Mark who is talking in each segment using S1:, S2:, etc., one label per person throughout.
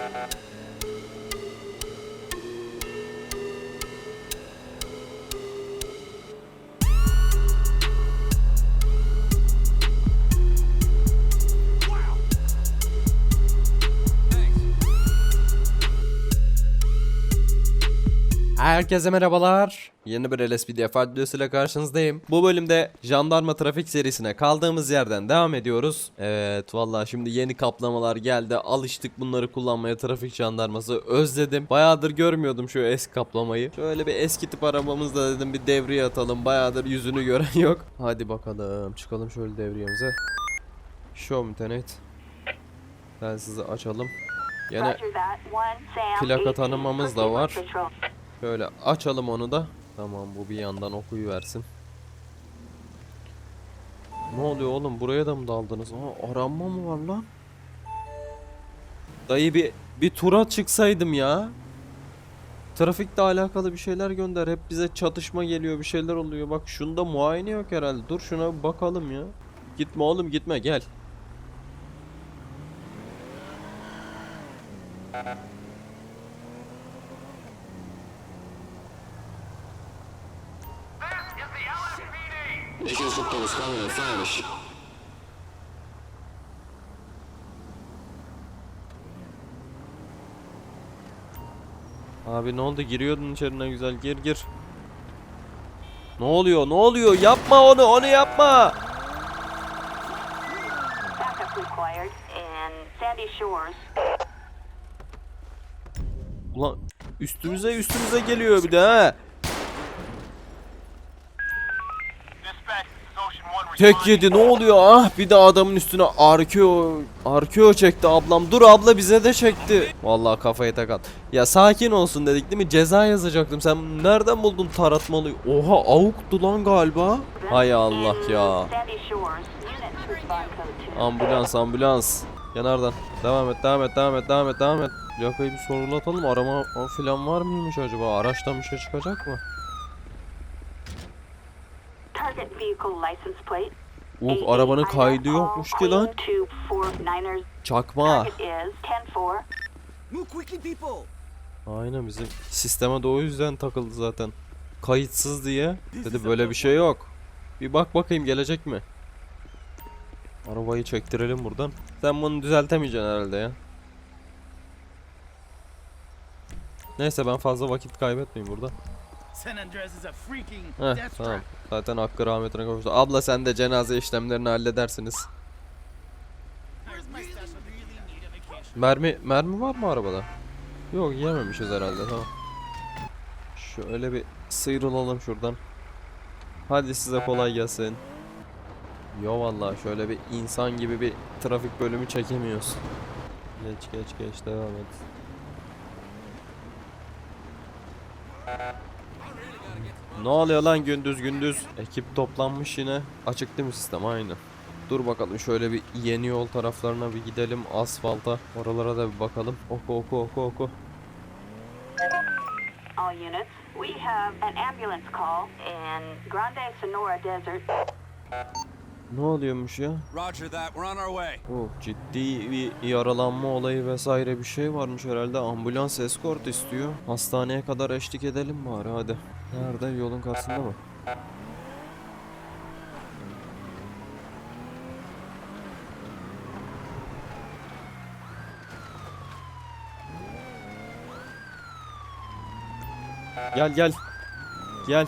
S1: Thank you. Herkese merhabalar. Yeni bir LSPDF videosuyla karşınızdayım. Bu bölümde jandarma trafik serisine kaldığımız yerden devam ediyoruz. Evet vallahi şimdi yeni kaplamalar geldi. Alıştık bunları kullanmaya trafik jandarması özledim. Bayağıdır görmüyordum şu eski kaplamayı. Şöyle bir eski tip arabamızda dedim bir devreye atalım. Bayağıdır yüzünü gören yok. Hadi bakalım çıkalım şöyle devriyemize. Show mütenet. Telsizi açalım. Yine plaka tanımamız da var. Şöyle açalım onu da. Tamam bu bir yandan okuyuversin. Ne oluyor oğlum buraya da mı daldınız? Aa aranma mı var lan? Dayı bir bir tura çıksaydım ya. Trafikle alakalı bir şeyler gönder. Hep bize çatışma geliyor bir şeyler oluyor. Bak şunda muayene yok herhalde. Dur şuna bakalım ya. Gitme oğlum gitme gel.
S2: Was coming in Flemish.
S1: Abi ne oldu? Giriyordun içerine güzel. Gir gir. Ne oluyor? Ne oluyor? Yapma onu. Onu yapma. Ulan üstümüze üstümüze geliyor bir de ha. Tek yedi ne oluyor? Ah bir de adamın üstüne arkeo arkeo çekti ablam. Dur abla bize de çekti. Vallahi kafayı takat Ya sakin olsun dedik değil mi? Ceza yazacaktım. Sen nereden buldun taratmalı? Oha avuktu lan galiba. Hay Allah ya.
S3: Sandy Shores. Unit respond code 2.
S1: Ambulans. Ambulans Kenardan devam et devam et devam et devam et devam et. Plakayı bir sorgulatalım. Arama falan var mıymış acaba? Araçtan bir şey çıkacak mı
S3: Target vehicle license plate.
S1: Uh arabanın kaydı yokmuş ki lan
S3: 249ers.
S1: Çakma
S3: Target is 104.
S4: Move quickly, people!
S1: Aynen bizim sisteme de o yüzden takıldı zaten. Kayıtsız diye. Dedi böyle bir şey yok. Bir bak bakayım gelecek mi? Arabayı çektirelim buradan. Sen bunu düzeltemeyeceksin herhalde ya. Neyse ben fazla vakit kaybetmeyeyim burada.
S4: San Andreas is a freaking
S1: Heh
S4: death
S1: tamam. Zaten hakkı rahmetine kavuştu. Abla sen de cenaze işlemlerini halledersiniz. Mermi mermi var mı arabada? Yok yememişiz herhalde tamam. Şöyle bir sıyrılalım şuradan. Hadi size kolay gelsin. Yo vallahi şöyle bir insan gibi bir trafik bölümü çekemiyoruz. Geç geç geç devam et. Ne oluyor lan gündüz gündüz? Ekip toplanmış yine. Açık değil mi sistem? Aynı. Dur bakalım şöyle bir yeni yol taraflarına bir gidelim asfalta. Oralara da bir bakalım. Oku oku oku oku.
S3: All units. We have an ambulance call in Grande Sonora Desert.
S1: Ne oluyormuş ya?
S5: Roger that. We're on our way.
S1: Oh ciddi bir yaralanma olayı vesaire bir şey varmış herhalde. Ambulans eskort istiyor. Hastaneye kadar eşlik edelim bari hadi. Nerede? Yolun karşısında mı? Gel gel. Gel.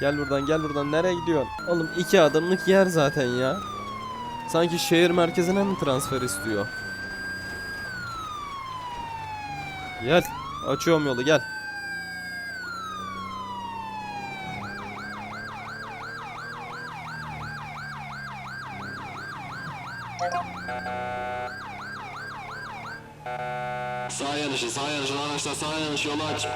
S1: Gel buradan gel buradan nereye gidiyorsun? Oğlum iki adımlık yer zaten ya. Sanki şehir merkezine mi transfer istiyor? Gel. Açıyorum yolu gel.
S2: Sağ yanışı, sağ yanışı, araçlar sağ yanışı yolu aç.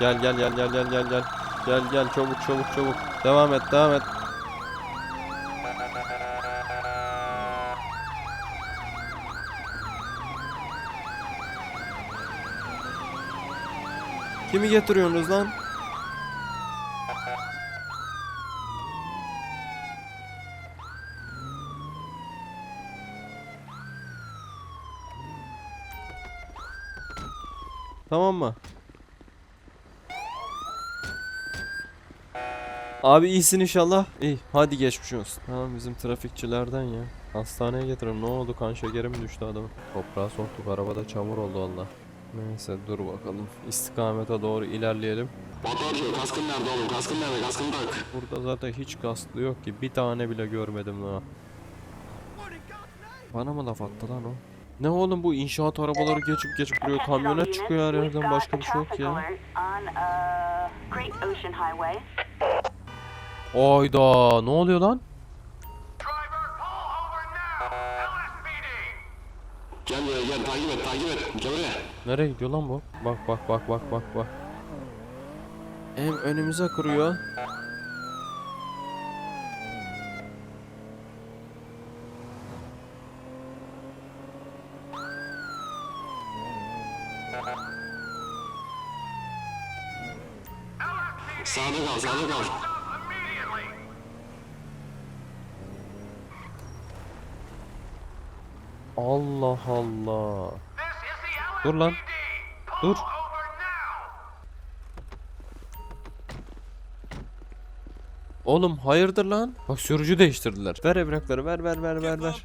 S1: Gel gel gel gel gel gel gel. Gel gel çabuk çabuk çabuk. Devam et devam et. Kimi getiriyorsunuz lan? Tamam mı? Abi iyisin inşallah. İyi hadi geçmiş olsun. Tamam bizim trafikçilerden ya. Hastaneye getirin ne oldu kan şekerim düştü adamın. Toprağa soktuk arabada çamur oldu Allah. Neyse dur bakalım. İstikamete doğru ilerleyelim.
S2: Motorcu kaskın nerede oğlum? Kaskın nerede? Kaskını tak.
S1: Burada zaten hiç kaslı yok ki. Bir tane bile görmedim daha. Bana mı laf attı lan o? Ne oğlum bu inşaat arabaları geçip geçip duruyor. Kamyonet çıkıyor her yerden başka bir şey yok ya.
S3: On uh.
S1: Ayda ne oluyor lan?
S2: Gel buraya gel. Takip et takip et. Gel buraya.
S1: Nereye gidiyor lan bu? Bak bak bak bak bak bak. Hem önümüze kırıyor.
S2: Sağda kal sağda kal.
S1: Allah Allah. Dur lan. Dur. Oğlum hayırdır lan? Bak sürücü değiştirdiler. Ver evrakları ver ver ver ver ver.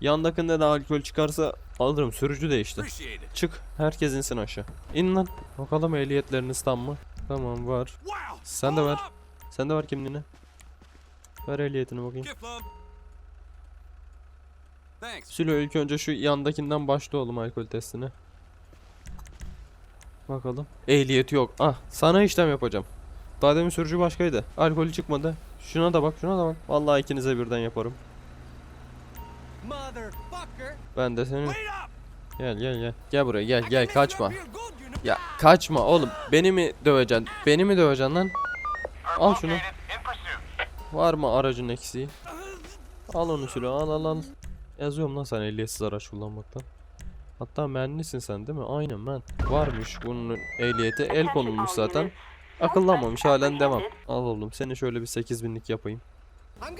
S1: Yandakinde de alkol çıkarsa alırım sürücü değişti. Çık herkes insin aşağı. İn lan. Bakalım ehliyetleriniz tam mı? Tamam var. Sen de ver. Sen de ver kimliğini. Ver ehliyetini bakayım. Sülo ilk önce şu yandakinden başla oğlum alkol testine. Bakalım. Ehliyeti yok. Ah sana işlem yapacağım. Daha demin sürücü başkaydı. Alkolü çıkmadı. Şuna da bak şuna da bak. Vallahi ikinize birden yaparım. Ben de senin. Gel gel gel. Gel buraya gel gel kaçma. Ya kaçma oğlum. Beni mi döveceksin? Beni mi döveceksin lan? Al şunu. Var mı aracın eksiği? Al onu Sülo al al al. Yazıyorum lan sen ehliyetsiz araç kullanmaktan. Hatta mühendissin sen değil mi? Aynen ben. Varmış bunun ehliyeti el konulmuş zaten. Akıllanmamış halen devam. Al oğlum seni şöyle bir 8000'lik yapayım.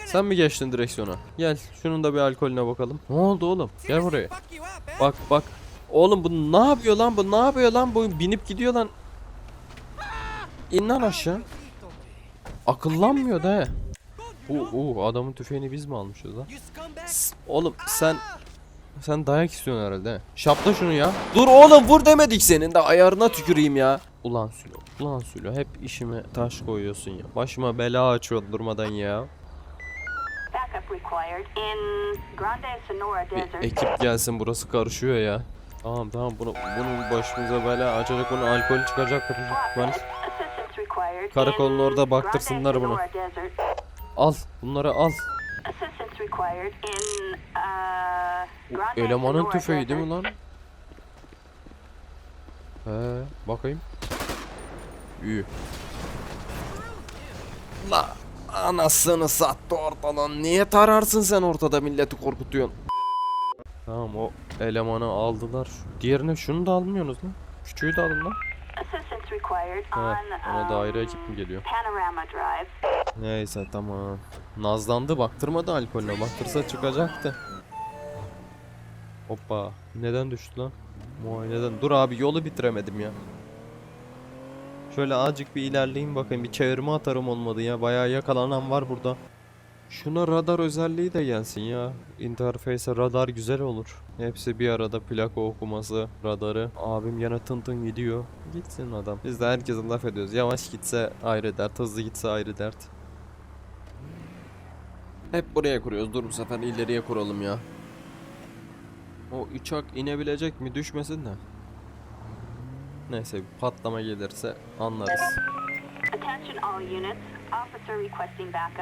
S1: Sen mi geçtin direksiyona? Gel şunun da bir alkolüne bakalım. Ne oldu oğlum? Gel buraya.
S4: eh?
S1: Bak bak. Oğlum bu ne yapıyor lan bu ne yapıyor lan bu binip gidiyor lan. İn lan aşağı. Akıllanmıyor da he. Oo, oo, adamın tüfeğini biz mi almışız lan? S- Oğlum sen sen dayak istiyorsun herhalde. he. Şapla şunu ya. Dur oğlum vur demedik senin de ayarına tüküreyim ya. Ulan Sülo, ulan Sülo hep işime taş koyuyorsun ya. Başıma bela açıyorsun durmadan ya. Bir
S3: Desert.
S1: ekip gelsin burası karışıyor ya. Tamam tamam bunu bunun başımıza bela açacak bunu alkol çıkacak. Karakolun orada baktırsınlar bunu. Al bunları al.
S3: Uh,
S1: Bu elemanın tüfeği değil mi lan? He bakayım. İyi. La anasını sattı ortadan. Niye tararsın sen ortada milleti korkutuyorsun? Tamam o elemanı aldılar. Diğerini şunu da almıyorsunuz lan. Küçüğü de alın lan.
S3: On
S1: ona da ayrı
S3: um,
S1: ekip mi geliyor? Neyse tamam. Nazlandı baktırmadı alkolüne. Baktırsa çıkacaktı. Hoppa. Neden düştü lan? Muayeneden. Dur abi yolu bitiremedim ya. Şöyle azıcık bir ilerleyeyim bakayım. Bir çevirme atarım olmadı ya. Bayağı yakalanan var burada. Şuna radar özelliği de gelsin ya. Interface'e radar güzel olur. Hepsi bir arada plaka okuması, radarı. Abim yana tın tın gidiyor. Gitsin adam. Biz de herkese laf ediyoruz. Yavaş gitse ayrı dert, hızlı gitse ayrı dert. Hep buraya kuruyoruz. Dur bu sefer ileriye kuralım ya. O uçak inebilecek mi? Düşmesin de. Neyse bir patlama gelirse anlarız.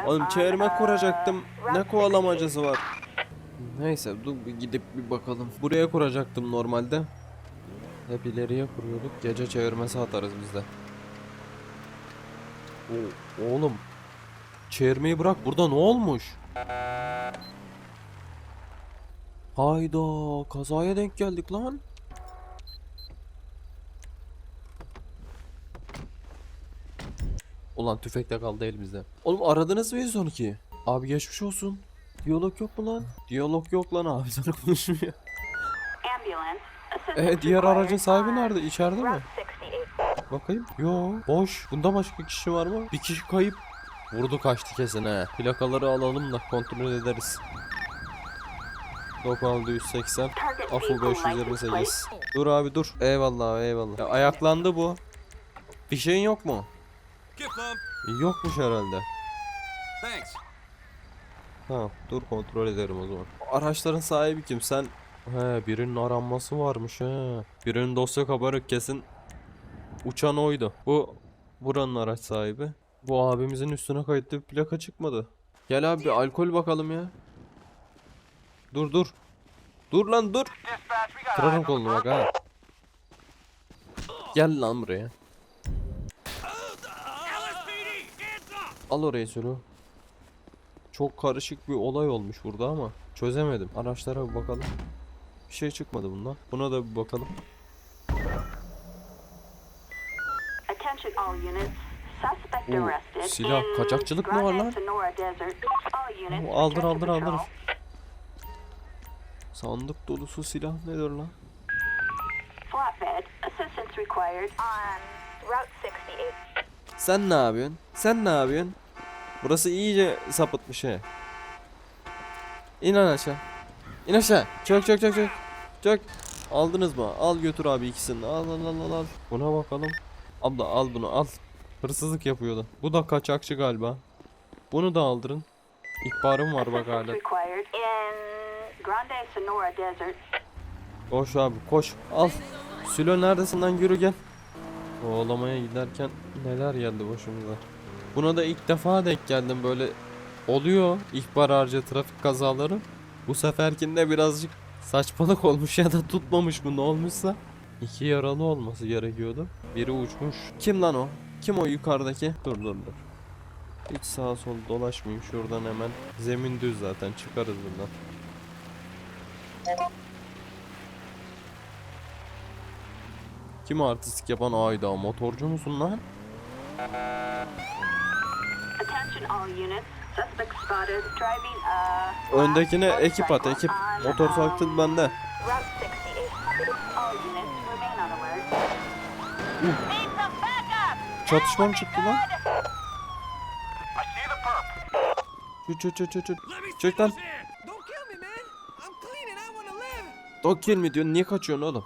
S1: Oğlum çevirme
S3: uh,
S1: kuracaktım. Ne kovalamacası var? Neyse dur bir gidip bir bakalım. Buraya kuracaktım normalde. Hep ileriye kuruyorduk. Gece çevirmesi atarız biz de. Oo, oğlum. Çevirmeyi bırak. Burada ne olmuş? Hayda. Kazaya denk geldik lan. Ulan tüfek de kaldı elimizde. Oğlum aradınız mı 112? Abi geçmiş olsun. Diyalog yok mu lan? Diyalog yok lan abi sana konuşmuyor. E diğer aracın sahibi nerede? İçeride mi?
S3: Route 68.
S1: Bakayım. Yo boş. Bunda başka kişi var mı? Bir kişi kayıp. Vurdu kaçtı kesin he. Plakaları alalım da kontrol ederiz. 9680
S3: Target
S1: Afu
S3: vehicle license plate.
S1: 528 Dur abi dur. Eyvallah eyvallah. Ya, ayaklandı bu. Bir şeyin yok mu? Yokmuş herhalde. Tamam dur kontrol ederim o zaman. Araçların sahibi kim? Sen He birinin aranması varmış he. Birinin dosya kabarık kesin. Uçan oydu. Bu buranın araç sahibi. Bu abimizin üstüne kayıtlı bir plaka çıkmadı. Gel abi alkol bakalım ya. Dur dur. Dur lan dur. Kırarım kolunu bak ha. Gel lan buraya. Al orayı sürü. Çok karışık bir olay olmuş burada ama çözemedim. Araçlara bir bakalım. Bir şey çıkmadı bundan. Buna da bir bakalım.
S3: Attention all units.
S1: Oo, silah, kaçakçılık mı var lan? Oo, aldır aldır aldır. Sandık dolusu silah nedir lan?
S3: Flatbed. Assistance required on Route 68.
S1: Sen ne yapıyorsun? Sen ne yapıyorsun? Burası iyice sapıtmış he. İn lan aşağı. İn aşağı. Çök çök çök çök. Çök. Aldınız mı? Al götür abi ikisini. Al al al al al. Buna bakalım. Abla al bunu al. Hırsızlık yapıyordu. Bu da kaçakçı galiba. Bunu da aldırın. İhbarım var bak hala. Koş abi koş. Al. Sülo neredesin lan yürü gel. Kovalamaya giderken neler geldi başımıza. Buna da ilk defa denk geldim böyle oluyor ihbar harcı trafik kazaları. Bu seferkinde birazcık saçmalık olmuş ya da tutmamış mı ne olmuşsa. İki yaralı olması gerekiyordu. Biri uçmuş. Kim lan o? Kim o yukarıdaki? Dur dur dur. Hiç sağa sol dolaşmayayım şuradan hemen. Zemin düz zaten çıkarız buradan. Kim artistik yapan ayda motorcu musun lan?
S3: A
S1: Öndekine ekip at ekip. Motor saktın bende.
S3: Route
S1: Çatışma mı çıktı lan? Çök çök çök.
S5: Let me
S1: Çök lan.
S5: Don't kill me,
S1: diyorsun? Niye kaçıyorsun oğlum?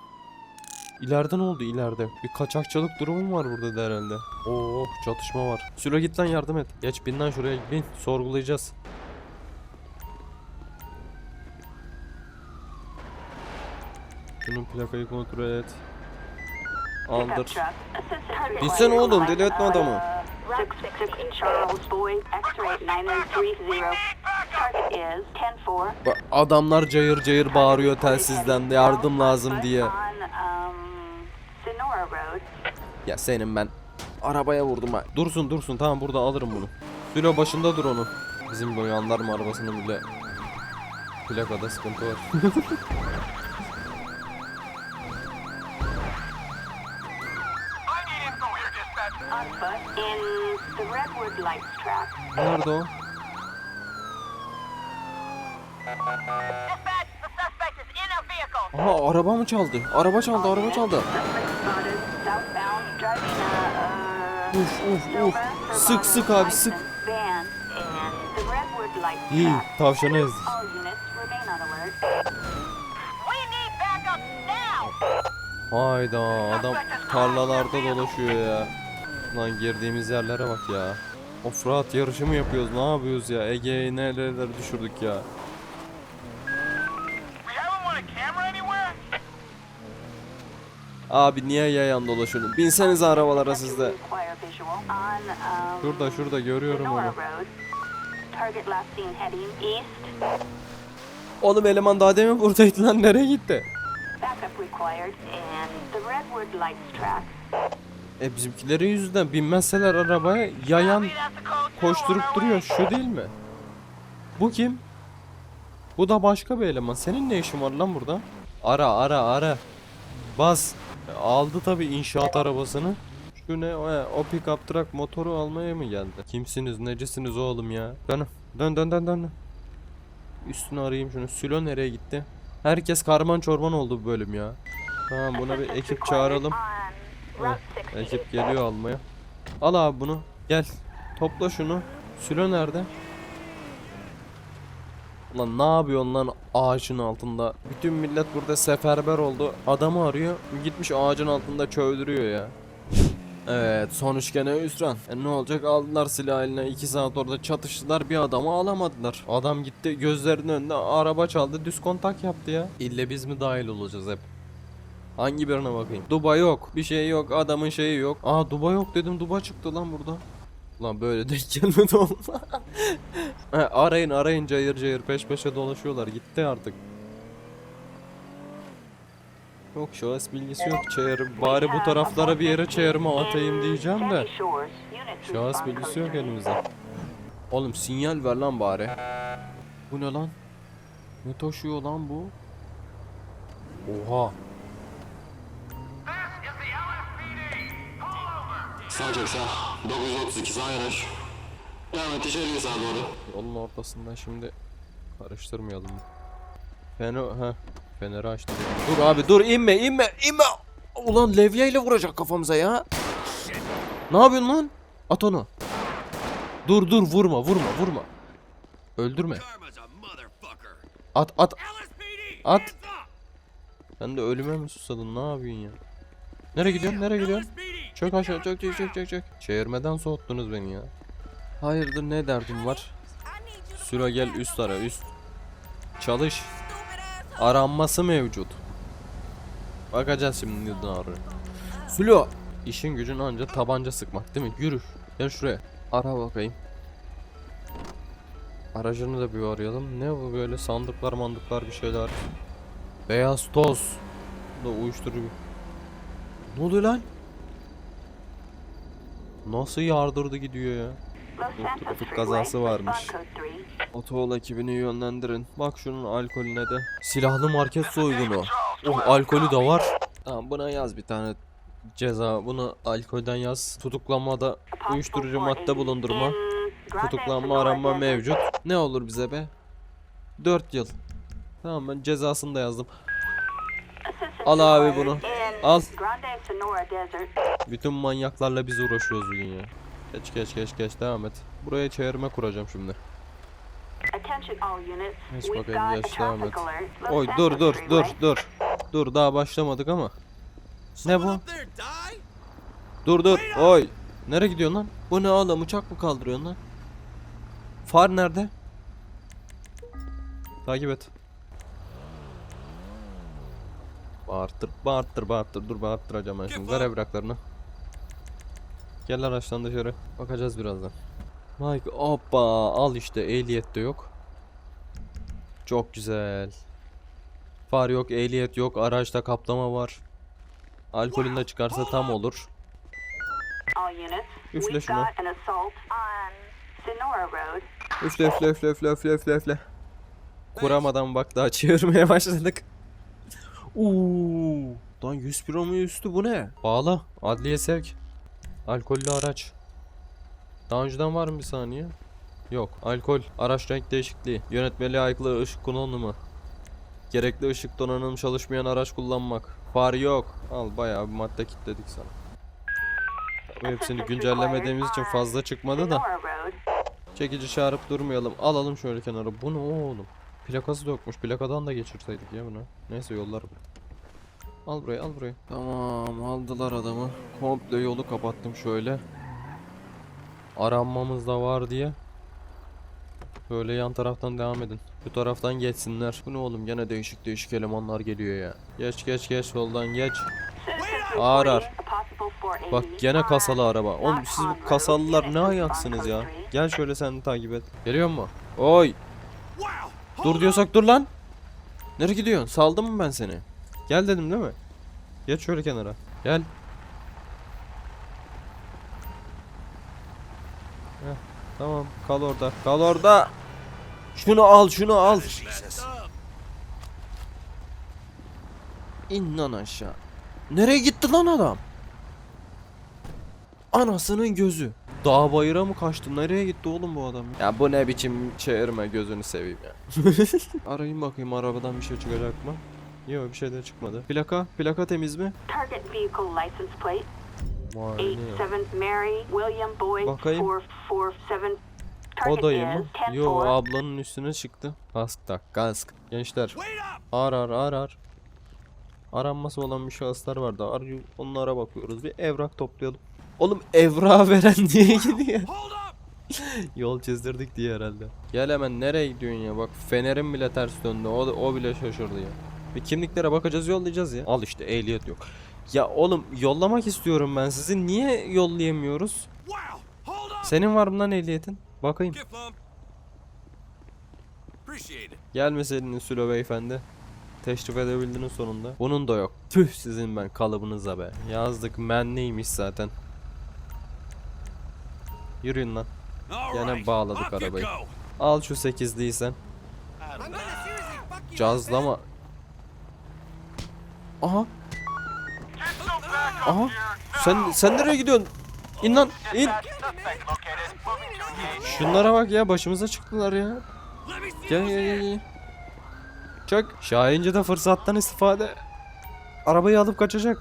S1: İleride ne oldu ileride? Bir kaçakçılık durumu mu var burada da herhalde? Oo çatışma var. Sülo git lan yardım et. Geç bin lan şuraya bin. Sorgulayacağız. Şunun plakayı kontrol et. Aldır.
S3: required
S1: oğlum, deli etme adamı.
S3: Route 66 Charles Boyd X-ray 9930. Target is 10-4.
S1: Bak, adamlar cayır cayır bağırıyor telsizden de yardım lazım diye. Ya senin ben arabaya vurdum ha. Dursun dursun tamam burada alırım bunu. Sülo başında dur onu. Bizim bu yandarma arabasının bile plakada sıkıntı var. Nerede o? Aha araba mı çaldı? Araba çaldı araba çaldı. Uf uf uf. Sık sık abi sık. İyi tavşanı ezdik. Hayda adam tarlalarda dolaşıyor ya. Lan girdiğimiz yerlere bak ya. Offroad yarışı mı yapıyoruz ne yapıyoruz ya Ege'yi nerelere düşürdük ya. Abi niye yayan dolaşıyorsun? Binsenize arabalara sizde. Şurada şurada görüyorum onu. Oğlum eleman daha demin buradaydı lan nereye gitti? E bizimkilerin yüzünden binmezseler arabaya yayan koşturup duruyor şu değil mi? Bu kim? Bu da başka bir eleman. Senin ne işin var lan burada? Ara ara ara. Bas. Aldı tabi inşaat arabasını. Şu ne o, o pick truck motoru almaya mı geldi? Kimsiniz necisiniz oğlum ya? Dön dön dön dön dön. Üstünü arayayım şunu. Sülo nereye gitti? Herkes karman çorman oldu bu bölüm ya. Tamam buna bir ekip çağıralım. Heh,
S3: 68.
S1: ekip geliyor almaya. Al abi bunu. Gel. Topla şunu. Sülo nerede? Ulan ne yapıyorsun lan ağacın altında? Bütün millet burada seferber oldu. Adamı arıyor. Gitmiş ağacın altında çövdürüyor ya. Evet sonuç gene hüsran. E ne olacak aldılar silah eline 2 saat orada çatıştılar bir adamı alamadılar. Adam gitti gözlerinin önünde araba çaldı düz kontak yaptı ya. İlle biz mi dahil olacağız hep? Hangi birine bakayım? Duba yok. Bir şey yok. Adamın şeyi yok. Aa Duba yok dedim. Duba çıktı lan burada. Lan böyle denk gelmedi. He, arayın arayın cayır cayır peş peşe dolaşıyorlar. Gitti artık. Yok şahıs bilgisi yok. Çayır. Bari bu taraflara bir yere çayırımı atayım diyeceğim de. Şahıs bilgisi yok elimizde. Oğlum sinyal ver lan bari. Bu ne lan? Ne taşıyor lan bu? Oha.
S2: Sağ çek sağ. 932 sağ yanaş. Devam et içeriye sağa doğru.
S1: Yolun ortasından şimdi karıştırmayalım. Fener ha Feneri açtı. Dur abi dur inme inme inme. Ulan levyeyle vuracak kafamıza ya. Ne yapıyorsun lan? At onu. Dur dur vurma vurma vurma. Öldürme. At at at. Sen de ölüme mi susadın ne yapıyorsun ya? Nereye gidiyorsun nereye gidiyorsun? Çök aşağı çök çök çök çök çök. Çevirmeden soğuttunuz beni ya. Hayırdır ne derdim var? Sülo gel üst ara üst. Çalış. Aranması mevcut. Bakacağız şimdi ne arıyor. Sülo. İşin gücün anca tabanca sıkmak değil mi? Yürü. Gel şuraya. Ara bakayım. Aracını da bir arayalım. Ne bu böyle sandıklar mandıklar bir şeyler. Beyaz toz. Bu da uyuşturucu. Ne oluyor lan? Nasıl yardırdı gidiyor ya? Trafik kazası varmış. Otoyol ekibini yönlendirin. Bak şunun alkolüne de. Silahlı market soygunu. Oh alkolü de var. Tamam buna yaz bir tane ceza. Bunu alkolden yaz. Tutuklanmada uyuşturucu madde bulundurma. Tutuklanma aranma mevcut. Ne olur bize be? 4 yıl. Tamam ben cezasını da yazdım. Al abi bunu. Al. Bütün manyaklarla biz uğraşıyoruz bugün ya. Geç geç geç geç devam et. Buraya çevirme kuracağım şimdi. Geç bakayım, geç, devam et. Oy dur dur dur dur. Dur daha başlamadık ama. Ne bu? Dur dur. Oy. Nereye gidiyorsun lan? Bu ne oğlum uçak mı kaldırıyorsun lan? Far nerede? Takip et. Bağırtır, bağırtır, bağırtır. Dur bağırttıracağım ben şimdi. Ver evraklarını. Gel araçtan dışarı. Bakacağız birazdan. Mike hoppa al işte ehliyet de yok. Çok güzel. Far yok, ehliyet yok, araçta kaplama var. Alkolün de çıkarsa tam olur. Üfle şunu. Üfle üfle üfle üfle üfle üfle üfle. Kuramadan bak daha çevirmeye başladık. Uuu. Lan 100 pro mu üstü bu ne? Bağla. Adliye sevk. Alkollü araç. Daha önceden var mı bir saniye? Yok. Alkol. Araç renk değişikliği. Yönetmeliğe aykırı ışık kullanımı. Gerekli ışık donanım çalışmayan araç kullanmak. Far yok. Al bayağı bir madde kilitledik sana. Tabii hepsini güncellemediğimiz için fazla çıkmadı da. Çekici çağırıp durmayalım. Alalım şöyle kenara. Bu ne oğlum? Plakası da yokmuş. Plakadan da geçirseydik ya bunu. Neyse yollar bu. Al burayı al burayı. Tamam aldılar adamı. Komple yolu kapattım şöyle. Aranmamız da var diye. Böyle yan taraftan devam edin. Bu taraftan geçsinler. Bu ne oğlum gene değişik değişik elemanlar geliyor ya. Geç geç geç yoldan geç. Ağır ağır.
S3: reporting a possible 480
S1: Bak gene kasalı araba. Oğlum siz bu kasalılar ne ayaksınız ya? Gel şöyle sen takip et. Geliyor mu? Oy. Dur diyorsak dur lan. Nereye gidiyorsun? Saldım mı ben seni? Gel dedim değil mi? Geç şöyle kenara. Gel. Heh, tamam kal orada. Kal orada. Şunu al şunu al. İn lan aşağı. Nereye gitti lan adam? Anasının gözü. Dağ bayıra mı kaçtı? Nereye gitti oğlum bu adam? Ya bu ne biçim çevirme gözünü seveyim ya. Arayayım bakayım arabadan bir şey çıkacak mı? Yok bir şey de çıkmadı. Plaka, plaka temiz mi?
S3: Target vehicle license plate.
S1: Vay ne Bakayım. O dayı mı? Yo ablanın üstüne çıktı. Kask tak kask. Gençler arar arar. Aranması olan bir şahıslar vardı. Arıyor, onlara bakıyoruz. Bir evrak toplayalım. Oğlum evrağı veren niye gidiyor? Yol çizdirdik diye herhalde. Gel hemen nereye gidiyorsun ya? Bak fenerim bile ters döndü. O, o bile şaşırdı ya. Bir kimliklere bakacağız yollayacağız ya. Al işte ehliyet yok. Ya oğlum yollamak istiyorum ben sizi. Niye yollayamıyoruz? Senin var mı lan ehliyetin? Bakayım. Gelmeseydin Sülo beyefendi. Teşrif edebildiniz sonunda. Bunun da yok. Tüh sizin ben kalıbınıza be. Yazdık men neymiş zaten. Yürüyün lan. Gene bağladık arabayı. Al şu sekizliyi sen. Cazlama. Aha. Aha. Sen sen nereye gidiyorsun? İn lan in. Şunlara bak ya başımıza çıktılar ya. Gel gel gel. Çök. Şahince de fırsattan istifade. Arabayı alıp kaçacak.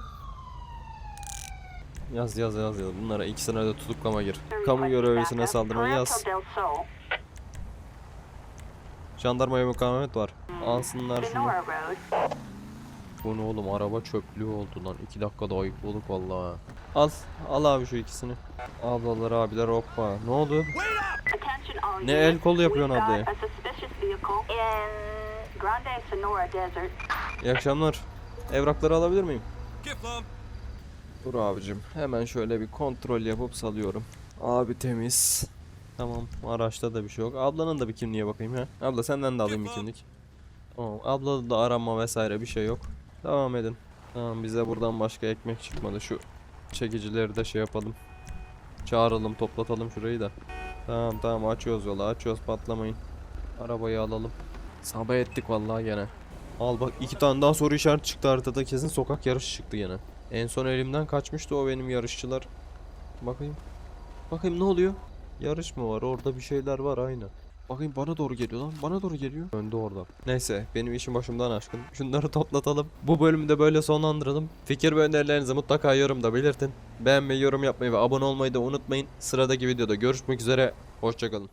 S1: Yaz yaz yaz yaz. Bunlara ikisine de tutuklama gir. Kamu görevlisine saldırma yaz. Jandarmaya mukavemet var. Alsınlar şunu. Bu ne oğlum araba çöplüğü oldu lan. 2 dakikada ayıp olduk vallahi. Al. Al abi şu ikisini. Ablalar abiler hoppa. Ne oldu? Ne el kolu yapıyorsun ablaya? İyi akşamlar. Evrakları alabilir miyim? Dur abicim. Hemen şöyle bir kontrol yapıp salıyorum. Abi temiz. Tamam. Araçta da bir şey yok. Ablanın da bir kimliğe bakayım ha. Abla senden de alayım bir kimlik. Tamam. Ablada da arama vesaire bir şey yok. Devam edin. Tamam bize buradan başka ekmek çıkmadı. Şu çekicileri de şey yapalım. Çağıralım toplatalım şurayı da. Tamam tamam açıyoruz yolu açıyoruz patlamayın. Arabayı alalım. Sabah ettik vallahi gene. Al bak iki tane daha soru işareti çıktı haritada kesin sokak yarışı çıktı gene. En son elimden kaçmıştı o benim yarışçılar. Bakayım. Bakayım ne oluyor? Yarış mı var? Orada bir şeyler var aynı. Bakayım bana doğru geliyor lan. Bana doğru geliyor. Önde orada. Neyse benim işim başımdan aşkın. Şunları toplatalım. Bu bölümü de böyle sonlandıralım. Fikir ve önerilerinizi mutlaka yorumda belirtin. Beğenmeyi, yorum yapmayı ve abone olmayı da unutmayın. Sıradaki videoda görüşmek üzere. Hoşçakalın.